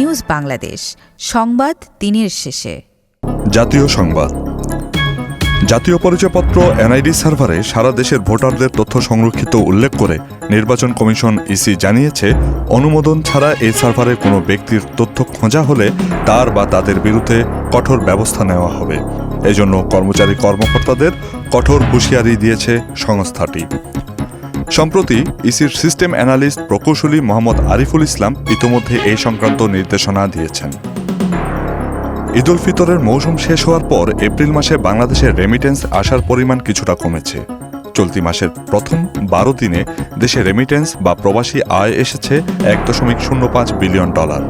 News Bangladesh, সংবাদ দিনের শেষে। জাতীয় সংবাদ। জাতীয় পরিচয়পত্র এনআইডি সার্ভারে সারা দেশের ভোটারদের তথ্য সংরক্ষিত উল্লেখ করে নির্বাচন কমিশন ইসি জানিয়েছে, অনুমোদন ছাড়া এই সার্ভারে কোনো ব্যক্তির তথ্য খোঁজা হলে তার বা তাদের বিরুদ্ধে কঠোর ব্যবস্থা নেওয়া হবে। এজন্য কর্মচারী কর্মকর্তাদের কঠোর হুঁশিয়ারি দিয়েছে সংস্থাটি। সম্প্রতি ইসির সিস্টেম অ্যানালিস্ট প্রকৌশলী মোহাম্মদ আরিফুল ইসলাম ইতোমধ্যে এই সংক্রান্ত নির্দেশনা দিয়েছেন। ঈদুল ফিতরের মৌসুম শেষ হওয়ার পর এপ্রিল মাসে বাংলাদেশের রেমিটেন্স আসার পরিমাণ কিছুটা কমেছে। চলতি মাসের প্রথম বারো দিনে দেশে রেমিটেন্স বা প্রবাসী আয় এসেছে এক দশমিক শূন্য পাঁচ বিলিয়ন ডলার।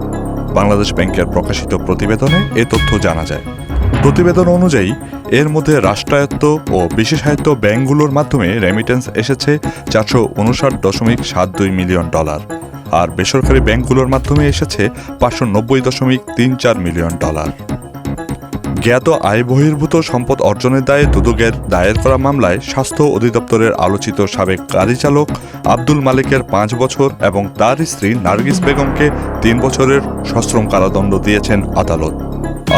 বাংলাদেশ ব্যাংকের প্রকাশিত প্রতিবেদনে এ তথ্য জানা যায়। প্রতিবেদন অনুযায়ী, এর মধ্যে রাষ্ট্রায়ত্ত ও বিশেষায়ত্ত ব্যাংকগুলোর মাধ্যমে রেমিটেন্স এসেছে চারশো উনষাট দশমিক সাত দুই মিলিয়ন ডলার, আর বেসরকারি ব্যাংকগুলোর মাধ্যমে এসেছে পাঁচশো নব্বই দশমিক তিন চার মিলিয়ন ডলার। জ্ঞাত আয় বহির্ভূত সম্পদ অর্জনের দায়ে দুদকের দায়ের করা মামলায় স্বাস্থ্য অধিদপ্তরের আলোচিত সাবেক গাড়ি চালক আব্দুল মালিকের পাঁচ বছর এবং তার স্ত্রী নার্গিস বেগমকে তিন বছরের সশ্রম কারাদণ্ড দিয়েছেন আদালত।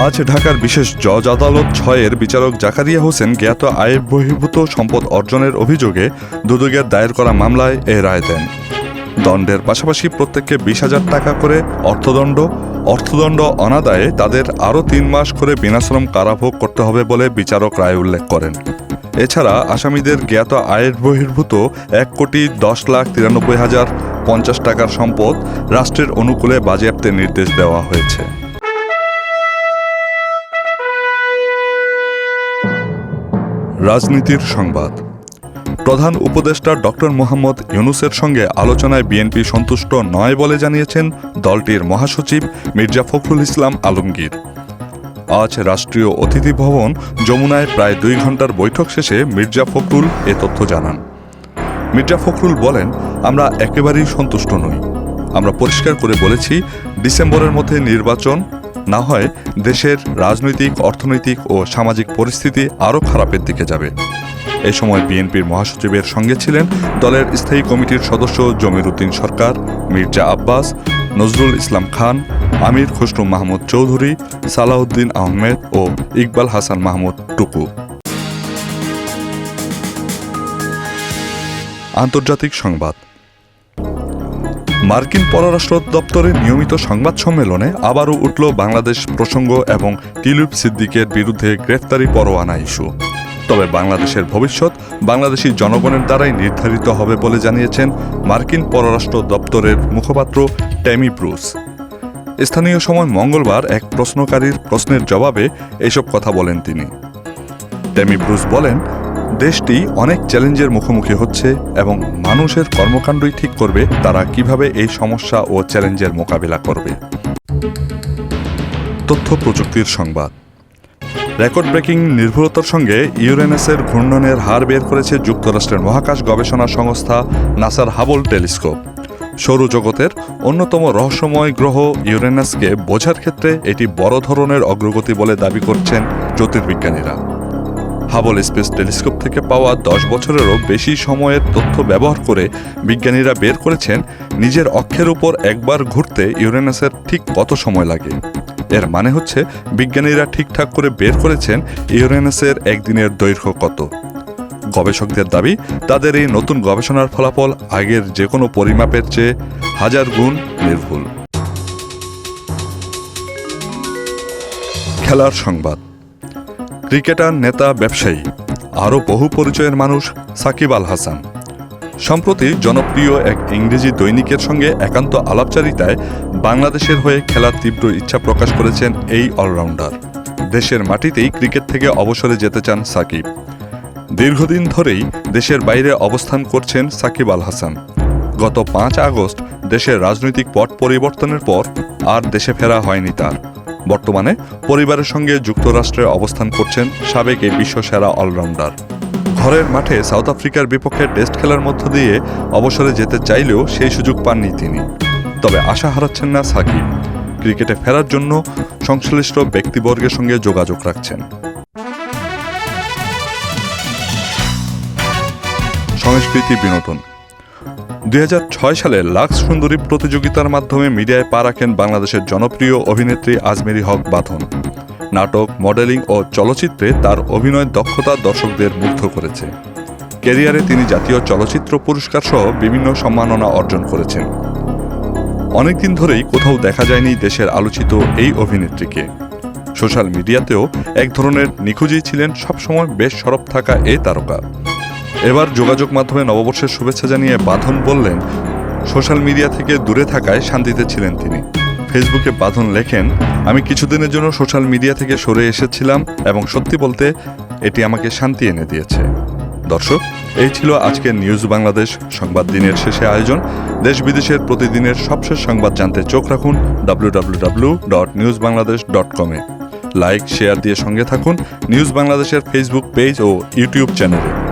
আজ ঢাকার বিশেষ জজ আদালত ছয়ের বিচারক জাকারিয়া হোসেন জ্ঞাত আয় বহির্ভূত সম্পদ অর্জনের অভিযোগে দুদকের দায়ের করা মামলায় এ রায় দেন। দণ্ডের পাশাপাশি প্রত্যেককে বিশ হাজার টাকা করে অর্থদণ্ড অর্থদণ্ড অনাদায়ে তাদের আরও তিন মাস করে বিনাশ্রম কারাভোগ করতে হবে বলে বিচারক রায় উল্লেখ করেন। এছাড়া আসামিদের জ্ঞাত আয়ের বহির্ভূত এক কোটি দশ লাখ তিরানব্বই হাজার পঞ্চাশ টাকার সম্পদ রাষ্ট্রের অনুকূলে বাজেয়াপ্তের নির্দেশ দেওয়া হয়েছে। রাজনীতির সংবাদ। প্রধান উপদেষ্টা ডক্টর মোহাম্মদ ইউনুসের সঙ্গে আলোচনায় বিএনপি সন্তুষ্ট নয় বলে জানিয়েছেন দলটির মহাসচিব মির্জা ফখরুল ইসলাম আলমগীর। আজ রাষ্ট্রীয় অতিথি ভবন যমুনায় প্রায় দুই ঘণ্টার বৈঠক শেষে মির্জা ফখরুল এ তথ্য জানান। মির্জা ফখরুল বলেন, আমরা একেবারেই সন্তুষ্ট নই। আমরা পরিষ্কার করে বলেছি, ডিসেম্বরের মধ্যে নির্বাচন না হয় দেশের রাজনৈতিক, অর্থনৈতিক ও সামাজিক পরিস্থিতি আরও খারাপের দিকে যাবে। এই সময় বিএনপির মহাসচিবের সঙ্গে ছিলেন দলের স্থায়ী কমিটির সদস্য জমির উদ্দিন সরকার, মির্জা আব্বাস, নজরুল ইসলাম খান, আমির খসরু মাহমুদ চৌধুরী, সালাউদ্দিন আহমেদ ও ইকবাল হাসান মাহমুদ টুকু। আন্তর্জাতিক সংবাদ। মার্কিন পররাষ্ট্র দপ্তরের নিয়মিত সংবাদ সম্মেলনে আবারও উঠল বাংলাদেশ প্রসঙ্গ এবং টিলুপ সিদ্দিকের বিরুদ্ধে গ্রেফতারি পরোয়ানা ইস্যু। তবে বাংলাদেশের ভবিষ্যৎ বাংলাদেশি জনগণের দ্বারাই নির্ধারিত হবে বলে জানিয়েছেন মার্কিন পররাষ্ট্র দপ্তরের মুখপাত্র ট্যামি ব্রুস। স্থানীয় সময় মঙ্গলবার এক প্রশ্নকারীর প্রশ্নের জবাবে এসব কথা বলেন তিনি। ট্যামি ব্রুস বলেন দেশটি অনেক চ্যালেঞ্জের মুখোমুখি হচ্ছে এবং মানুষের কর্মকাণ্ডই ঠিক করবে তারা কীভাবে এই সমস্যা ও চ্যালেঞ্জের মোকাবিলা করবে। তথ্য প্রযুক্তির সংবাদ। রেকর্ড ব্রেকিং নির্ভুলতার সঙ্গে ইউরেনাসের ঘূর্ণনের হার বের করেছে যুক্তরাষ্ট্রের মহাকাশ গবেষণা সংস্থা নাসার হাবল টেলিস্কোপ। সৌরজগতের অন্যতম রহস্যময় গ্রহ ইউরেনাসকে বোঝার ক্ষেত্রে এটি বড় ধরনের অগ্রগতি বলে দাবি করছেন জ্যোতির্বিজ্ঞানীরা। হাবল স্পেস টেলিস্কোপ থেকে পাওয়া দশ বছরেরও বেশি সময়ের তথ্য ব্যবহার করে বিজ্ঞানীরা বের করেছেন, নিজের অক্ষের উপর একবার ঘুরতে ইউরেনাসের ঠিক কত সময় লাগে। এর মানে হচ্ছে, বিজ্ঞানীরা ঠিকঠাক করে বের করেছেন ইউরেনাসের একদিনের দৈর্ঘ্য কত। গবেষকদের দাবি, তাদের এই নতুন গবেষণার ফলাফল আগের যে কোনো পরিমাপের চেয়ে হাজার গুণ নির্ভুল। খেলার সংবাদ। ক্রিকেটার, নেতা, ব্যবসায়ী, আরও বহু পরিচয়ের মানুষ সাকিব আল হাসান। সম্প্রতি জনপ্রিয় এক ইংরেজি দৈনিকের সঙ্গে একান্ত আলাপচারিতায় বাংলাদেশের হয়ে খেলার তীব্র ইচ্ছা প্রকাশ করেছেন এই অলরাউন্ডার। দেশের মাটিতেই ক্রিকেট থেকে অবসরে যেতে চান সাকিব। দীর্ঘদিন ধরেই দেশের বাইরে অবস্থান করছেন সাকিব আল হাসান। গত পাঁচ আগস্ট দেশের রাজনৈতিক পট পরিবর্তনের পর আর দেশে ফেরা হয়নি তার। বর্তমানে পরিবারের সঙ্গে যুক্তরাষ্ট্রে অবস্থান করছেন সাবেক এই বিশ্বসেরা অলরাউন্ডার। ঘরের মাঠে সাউথ আফ্রিকার বিপক্ষে টেস্ট খেলার মধ্য দিয়ে অবসরে যেতে চাইলেও সেই সুযোগ পাননি তিনি। তবে আশা হারাচ্ছেন না সাকিব। ক্রিকেটে ফেরার জন্য সংশ্লিষ্ট ব্যক্তিবর্গের সঙ্গে যোগাযোগ রাখছেন। সংস্কৃতি বিনোদন। দুই হাজার ছয় সালে লাক্স সুন্দরী প্রতিযোগিতার মাধ্যমে মিডিয়ায় পা রাখেন বাংলাদেশের জনপ্রিয় অভিনেত্রী আজমেরি হক বাঁধন নাটক, মডেলিং ও চলচ্চিত্রে তার অভিনয় দক্ষতা দর্শকদের মুগ্ধ করেছে। ক্যারিয়ারে তিনি জাতীয় চলচ্চিত্র পুরস্কার সহ বিভিন্ন সম্মাননা অর্জন করেছেন। অনেকদিন ধরেই কোথাও দেখা যায়নি দেশের আলোচিত এই অভিনেত্রীকে। সোশ্যাল মিডিয়াতেও এক ধরনের নিখোঁজেই ছিলেন সবসময় বেশ সরব থাকা এই তারকা। এবার যোগাযোগ মাধ্যমে নববর্ষের শুভেচ্ছা জানিয়ে বাঁধন বললেন, সোশ্যাল মিডিয়া থেকে দূরে থাকায় শান্তিতে ছিলেন তিনি। ফেসবুকে বাঁধন লেখেন, আমি কিছুদিনের জন্য সোশ্যাল মিডিয়া থেকে সরে এসেছিলাম এবং সত্যি বলতে এটি আমাকে শান্তি এনে দিয়েছে। দর্শক, এই ছিল আজকের নিউজ বাংলাদেশ সংবাদ দিনের শেষে আয়োজন। দেশ বিদেশের প্রতিদিনের সবশেষ সংবাদ জানতে চোখ রাখুন W dot news Bangladesh dot like share দিয়ে সঙ্গে থাকুন নিউজ বাংলাদেশের ফেসবুক পেজ ও ইউটিউব চ্যানেলে